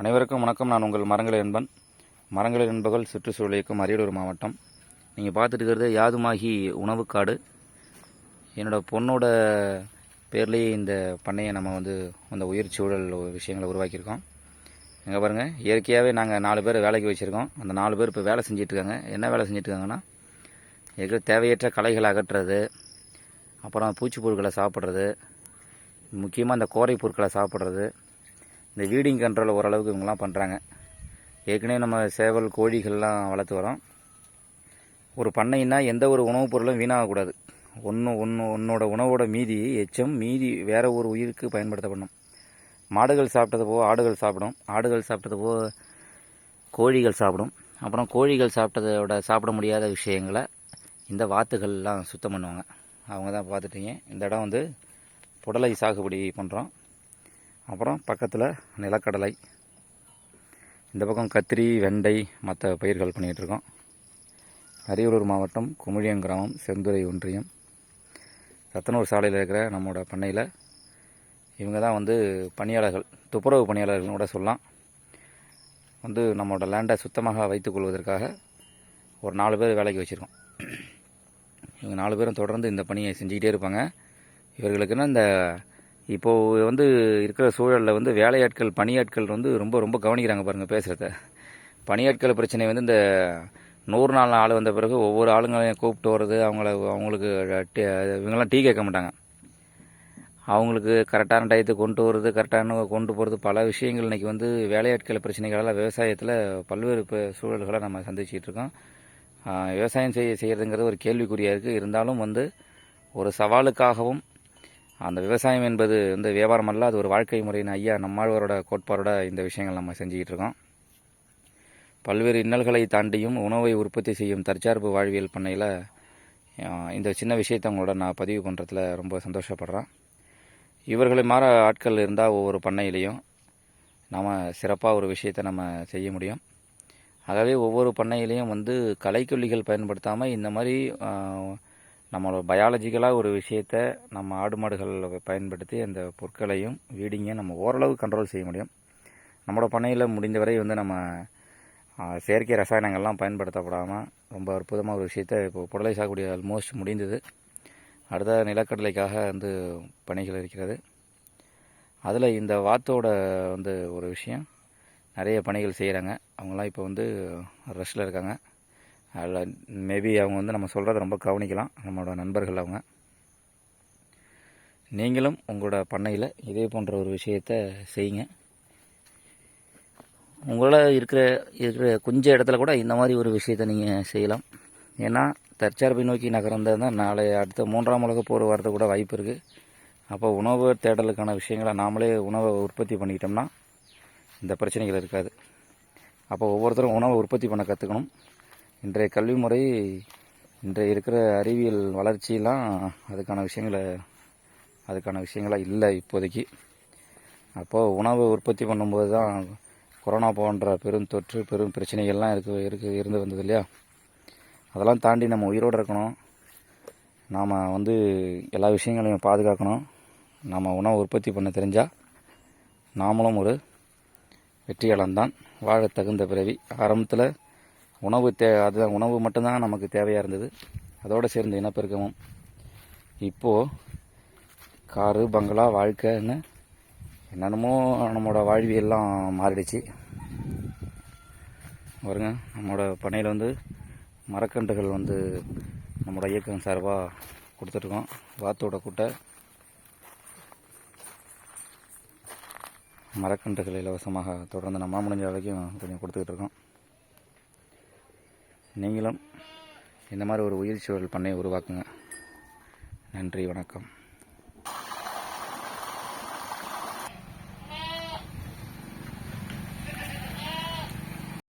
அனைவருக்கும் வணக்கம். நான் உங்கள் மரங்கள் என்பன். மரங்கள் என்பகல் சுற்றுச்சூழல் இயக்கம் அரியலூர் மாவட்டம். நீங்கள் பார்த்துட்டு இருக்கிறது யாதுமாகி உணவுக்காடு. என்னோட பொண்ணோட பேர்லேயே இந்த பண்ணையை நம்ம வந்து அந்த உயிர் சூழல் விஷயங்களை உருவாக்கியிருக்கோம். எங்கே பாருங்கள் இயற்கையாகவே நாங்கள் நாலு பேர் வேலைக்கு வச்சுருக்கோம். அந்த நாலு பேர் இப்போ வேலை செஞ்சிட்ருக்காங்க. என்ன வேலை செஞ்சுட்டு இருக்காங்கன்னா இருக்கிற தேவையற்ற களைகளை அகற்றுறது அப்புறம் பூச்சி பொருட்களை சாப்பிட்றது முக்கியமாக இந்த கோரை பொருட்களை சாப்பிட்றது இந்த வீடிங் கண்ட்ரோல் ஓரளவுக்கு இவங்கெல்லாம் பண்ணுறாங்க ஏற்கனவே நம்ம சேவல் கோழிகள்லாம் வளர்த்து வரோம். ஒரு பண்ணைன்னா எந்த ஒரு உணவுப் பொருளும் வீணாகக்கூடாது. ஒன்று ஒன்று உன்னோட உணவோட மீதி எச்சம் மீதி வேறு ஒரு உயிருக்கு பயன்படுத்தப்படணும். மாடுகள் சாப்பிட்டது போக ஆடுகள் சாப்பிடும். ஆடுகள் சாப்பிட்டது போக கோழிகள் சாப்பிடும். அப்புறம் கோழிகள் சாப்பிட்டதோட சாப்பிட முடியாத விஷயங்களை இந்த வாத்துகள்லாம் சுத்தம் பண்ணுவாங்க. அவங்க தான் பார்த்துட்டீங்க. இந்த இடம் வந்து புடலை சாகுபடி பண்ணுறோம் அப்புறம் பக்கத்தில் நிலக்கடலை. இந்த பக்கம் கத்திரி வெண்டை மற்ற பயிர்கள் பண்ணிகிட்டு இருக்கோம். அரியலூர் மாவட்டம் குமிழியம் கிராமம் செந்துறை ஒன்றியம். சத்தனூர் சாலையில் இருக்கிற நம்மளோட பண்ணையில் இவங்க தான் வந்து பணியாளர்கள் துப்புரவு பணியாளர்கள்னு கூட சொல்லலாம். வந்து நம்மளோட லேண்டை சுத்தமாக வைத்துக்கொள்வதற்காக ஒரு நாலு பேர் வேலைக்கு வச்சுருக்கோம். இவங்க நாலு பேரும் தொடர்ந்து இந்த பணியை செஞ்சுக்கிட்டே இருப்பாங்க. இவர்களுக்குன்னா இந்த இப்போது வந்து இருக்கிற சூழலில் வந்து வேலையாட்கள் பணியாட்கள் வந்து ரொம்ப ரொம்ப கவனிக்கிறாங்க பாருங்கள் பேசுகிறத பணியாட்கள் பிரச்சனை வந்து இந்த நூறு நாள் ஆள் வந்த பிறகு ஒவ்வொரு ஆளுங்களையும் கூப்பிட்டு வர்றது அவங்கள அவங்களுக்கு இவங்கெல்லாம் டீ கேட்க மாட்டாங்க. அவங்களுக்கு கரெக்டான டயத்துக்கு கொண்டு வர்றது கரெக்டான கொண்டு போகிறது பல விஷயங்கள் இன்றைக்கி வந்து வேலையாட்கள் பிரச்சனைகளால் விவசாயத்தில் பல்வேறு சூழல்களை நம்ம சந்திச்சிட்டு இருக்கோம். விவசாயம் செய்ய செய்கிறதுங்கிறது ஒரு கேள்விக்குறியாக இருக்குது இருந்தாலும் வந்து ஒரு சவாலுக்காகவும் அந்த விவசாயம் என்பது வந்து வியாபாரம் அல்ல அது ஒரு வாழ்க்கை முறையின் ஐயா. நம்மாழ்வாரோட கோட்பாரோட இந்த விஷயங்கள் நம்ம செஞ்சுக்கிட்டு இருக்கோம். பல்வேறு இன்னல்களை தாண்டியும் உணவை உற்பத்தி செய்யும் தற்சார்பு வாழ்வியல் பண்ணையில் இந்த சின்ன விஷயத்தை உங்களோட நான் பதிவு பண்ணுறதுல ரொம்ப சந்தோஷப்படுறேன். இவர்களை மாற ஆட்கள் இருந்தால் ஒவ்வொரு பண்ணையிலையும் நாம் சிறப்பாக ஒரு விஷயத்தை நம்ம செய்ய முடியும். ஆகவே ஒவ்வொரு பண்ணையிலையும் வந்து கலைக்கொல்லிகள் பயன்படுத்தாமல் இந்த மாதிரி நம்மளோட பயாலஜிக்கலாக ஒரு விஷயத்த நம்ம ஆடு மாடுகள் பயன்படுத்தி அந்த பொருட்களையும் வீடிங்கையும் நம்ம ஓரளவு கண்ட்ரோல் செய்ய முடியும். நம்மளோட பண்ணையில் முடிந்தவரை வந்து நம்ம செயற்கை ரசாயனங்கள்லாம் பயன்படுத்தப்படாமல் ரொம்ப அற்புதமாக ஒரு விஷயத்த இப்போ புடலை சாகுபடி ஆல்மோஸ்ட் முடிந்தது. அடுத்த நிலக்கடலைக்காக வந்து பணிகள் இருக்கிறது. அதில் இந்த வாத்தோட வந்து ஒரு விஷயம். நிறைய பணிகள் செய்கிறாங்க அவங்களாம் இப்போ வந்து ரஷ்ஷில் இருக்காங்க. அதில் மேபி அவங்க வந்து நம்ம சொல்கிறத ரொம்ப கவனிக்கலாம். நம்மளோட நண்பர்கள் அவங்க. நீங்களும் உங்களோட பண்ணையில் இதே போன்ற ஒரு விஷயத்தை செய்யுங்க. உங்களால் இருக்கிற இருக்கிற கொஞ்சம் இடத்துல கூட இந்த மாதிரி ஒரு விஷயத்தை நீங்கள் செய்யலாம். ஏன்னா தற்சார்பை நோக்கி நகர்ந்தது தான் நாளை அடுத்த மூன்றாம் உலக போர் வரது கூட வாய்ப்பு இருக்குது அப்போ உணவு தேடலுக்கான விஷயங்களை நாமளே உணவை உற்பத்தி பண்ணிக்கிட்டோம்னா இந்த பிரச்சனைகள் இருக்காது. அப்போ ஒவ்வொருத்தரும் உணவை உற்பத்தி பண்ண கற்றுக்கணும் இன்றைய கல்வி முறை இன்றைய இருக்கிற அறிவியல் வளர்ச்சியெலாம் அதுக்கான விஷயங்களை அதுக்கான விஷயங்களாக இல்லை இப்போதைக்கு. அப்போது உணவை உற்பத்தி பண்ணும்போது தான் கொரோனா போன்ற பெரும் தொற்று பெரும் பிரச்சனைகள்லாம் இருக்கு இருக்கு இருந்து வந்தது இல்லையா? அதெல்லாம் தாண்டி நம்ம உயிரோடு இருக்கணும். நாம் வந்து எல்லா விஷயங்களையும் பாதுகாக்கணும். நாம் உணவு உற்பத்தி பண்ண தெரிஞ்சால் நாமளும் ஒரு வெற்றியாளன் தான் வாழ தகுந்த பிறவி. ஆரம்பத்தில் உணவு தே அதுதான் உணவு மட்டும்தான் நமக்கு தேவையாக இருந்தது. அதோடு சேர்ந்த இனப்பெருக்கமும். இப்போது காரு பங்களா வாழ்க்கைன்னு என்னென்னமோ நம்மளோட வாழ்வியெல்லாம் மாறிடுச்சு. பாருங்க நம்மளோட பனையில் வந்து மரக்கன்றுகள் வந்து நம்மளோட இயக்கம் சார்பாக கொடுத்துட்ருக்கோம். வாத்தோட கூட்டை மரக்கன்றுகள் இலவசமாக தொடர்ந்து நம்ம முடிஞ்ச வரைக்கும் கொஞ்சம் கொடுத்துக்கிட்டு இருக்கோம். நீங்களும் இந்த மாதிரி ஒரு உயிர் சூழல் பண்ணையை உருவாக்குங்க. நன்றி வணக்கம்.